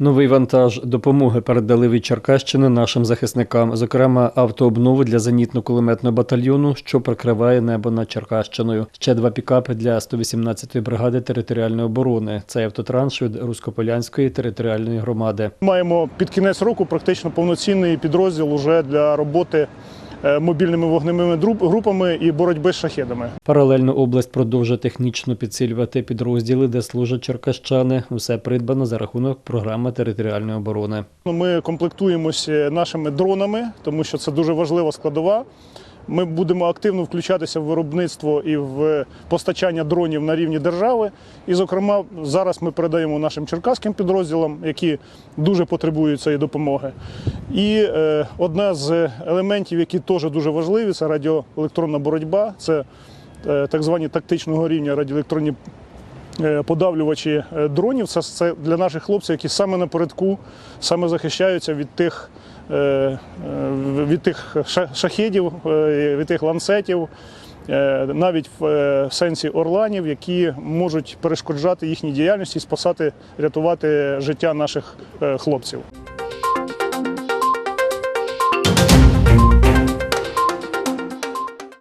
Новий вантаж допомоги передали від Черкащини нашим захисникам, зокрема автообнову для зенітно-кулеметного батальйону, що прикриває небо над Черкащиною. Ще два пікапи для 118-ї бригади територіальної оборони. Це автотранш від Рускополянської територіальної громади. Маємо під кінець року практично повноцінний підрозділ уже для роботи мобільними вогневими групами і боротьби з шахедами. Паралельно область продовжує технічно підсилювати підрозділи, де служать черкащани. Усе придбано за рахунок програми територіальної оборони. Ну, Ми комплектуємося нашими дронами, тому що це дуже важлива складова. Ми будемо активно включатися в виробництво і в постачання дронів на рівні держави. І, зокрема, зараз ми передаємо нашим черкаським підрозділам, які дуже потребують цієї допомоги. І е, одна з елементів, які теж дуже важливі, це радіоелектронна боротьба. Це е, так звані тактичного рівня радіоелектронні е, подавлювачі е, дронів. Це, це для наших хлопців, які саме напередку, саме захищаються від тих, е, е, від тих ша- шахедів, від тих ланцетів. е, Навіть в е, сенсі орланів, які можуть перешкоджати їхній діяльності, спасати, рятувати життя наших е, хлопців.